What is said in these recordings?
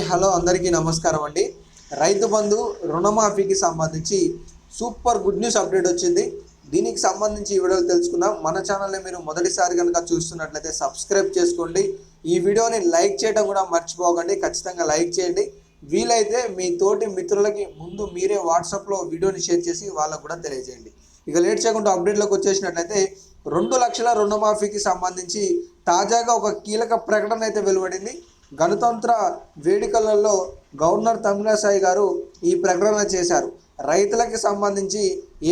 Hi hello అందరికీ నమస్కారం అండి. రైతు బంధు రుణమాఫీకి సంబంధించి సూపర్ గుడ్ న్యూస్ అప్డేట్ వచ్చింది. దీనికి సంబంధించి ఈ వీడియోలు తెలుసుకుందాం. మన ఛానల్ని మీరు మొదటిసారి కనుక చూస్తున్నట్లయితే సబ్స్క్రైబ్ చేసుకోండి. ఈ వీడియోని లైక్ చేయడం కూడా మర్చిపోకండి. ఖచ్చితంగా లైక్ చేయండి. వీలైతే మీ తోటి మిత్రులకి ముందు మీరే వాట్సాప్లో వీడియోని షేర్ చేసి వాళ్ళకు కూడా తెలియజేయండి. ఇక లేట్ చేయకుండా అప్డేట్లోకి వచ్చేసినట్లయితే రెండు లక్షల రుణమాఫీకి సంబంధించి తాజాగా ఒక కీలక ప్రకటన అయితే వెలువడింది. గణతంత్ర వేడుకలలో గవర్నర్ తమిళసాయి గారు ఈ ప్రకటన చేశారు. రైతులకి సంబంధించి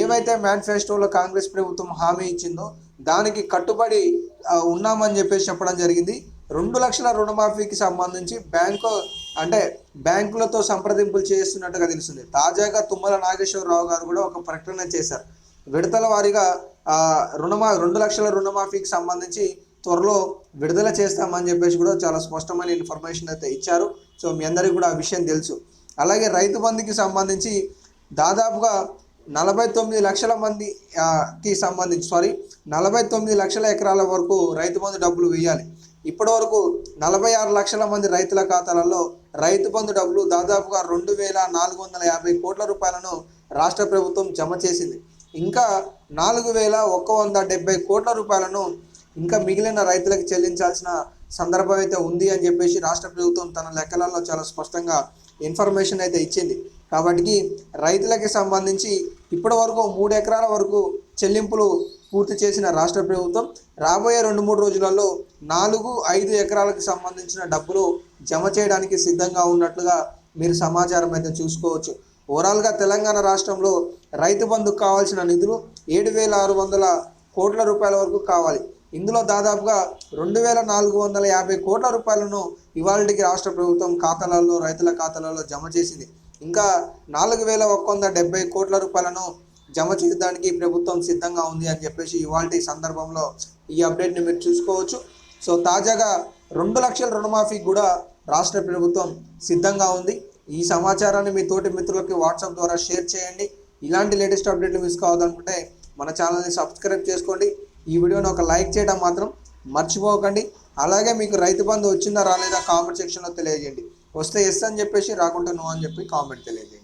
ఏవైతే మేనిఫెస్టోలో కాంగ్రెస్ ప్రభుత్వం హామీ ఇచ్చిందో దానికి కట్టుబడి ఉన్నామని చెప్పేసి చెప్పడం జరిగింది. రెండు లక్షల రుణమాఫీకి సంబంధించి బ్యాంకు అంటే బ్యాంకులతో సంప్రదింపులు చేస్తున్నట్టుగా తెలుస్తుంది. తాజాగా తుమ్మల నాగేశ్వరరావు గారు కూడా ఒక ప్రకటన చేశారు. విడతల వారీగా రుణమా రెండు లక్షల రుణమాఫీకి సంబంధించి త్వరలో విడుదల చేస్తామని చెప్పేసి కూడా చాలా స్పష్టమైన ఇన్ఫర్మేషన్ అయితే ఇచ్చారు. సో మీ అందరికీ కూడా ఆ విషయం తెలుసు. అలాగే రైతు బంధుకి సంబంధించి దాదాపుగా నలభై తొమ్మిది లక్షల మందికి సంబంధించి సారీ నలభై తొమ్మిది లక్షల ఎకరాల వరకు రైతు బంధు డబ్బులు వేయాలి. ఇప్పటి వరకు నలభై ఆరు లక్షల మంది రైతుల ఖాతాలలో రైతు బంధు డబ్బులు దాదాపుగా రెండు వేల నాలుగు వందల యాభై కోట్ల రూపాయలను రాష్ట్ర ప్రభుత్వం జమ చేసింది. ఇంకా నాలుగు వేల ఒక్క వంద డెబ్బై కోట్ల రూపాయలను ఇంకా మిగిలిన రైతులకు చెల్లించాల్సిన సందర్భం అయితే ఉంది అని చెప్పేసి రాష్ట్ర ప్రభుత్వం తన లెక్కలలో చాలా స్పష్టంగా ఇన్ఫర్మేషన్ అయితే ఇచ్చింది. కాబట్టి రైతులకి సంబంధించి ఇప్పటి వరకు మూడు ఎకరాల వరకు చెల్లింపులు పూర్తి చేసిన రాష్ట్ర ప్రభుత్వం రాబోయే రెండు మూడు రోజులలో నాలుగు ఐదు ఎకరాలకు సంబంధించిన డబ్బులు జమ చేయడానికి సిద్ధంగా ఉన్నట్లుగా మీరు సమాచారం అయితే చూసుకోవచ్చు. ఓవరాల్గా తెలంగాణ రాష్ట్రంలో రైతు బంధుకు కావాల్సిన నిధులు ఏడు వేల ఆరు వందల కోట్ల రూపాయల వరకు కావాలి. ఇందులో దాదాపుగా రెండు వేల నాలుగు వందల యాభై కోట్ల రూపాయలను ఇవాళకి రాష్ట్ర ప్రభుత్వం ఖాతాలలో రైతుల ఖాతాలలో జమ చేసింది. ఇంకా నాలుగు వేల ఒక్క వంద డెబ్బై కోట్ల రూపాయలను జమ చేయడానికి ప్రభుత్వం సిద్ధంగా ఉంది అని చెప్పేసి ఇవాళ సందర్భంలో ఈ అప్డేట్ని మీరు చూసుకోవచ్చు. సో తాజాగా రెండు లక్షల రుణమాఫీ కూడా రాష్ట్ర ప్రభుత్వం సిద్ధంగా ఉంది. ఈ సమాచారాన్ని మీ తోటి మిత్రులకి వాట్సాప్ ద్వారా షేర్ చేయండి. ఇలాంటి లేటెస్ట్ అప్డేట్లు మిస్ కావాలనుకుంటే మన ఛానల్ని సబ్స్క్రైబ్ చేసుకోండి. ఈ వీడియోని ఒక లైక్ చేయడం మాత్రం మర్చిపోకండి. అలాగే మీకు రైతు బంధు వచ్చిందా రాలేదా కామెంట్ సెక్షన్లో తెలియజేయండి. వస్తే ఎస్ అని చెప్పేసి రాకుండా నో అని చెప్పి కామెంట్ తెలియజేయండి.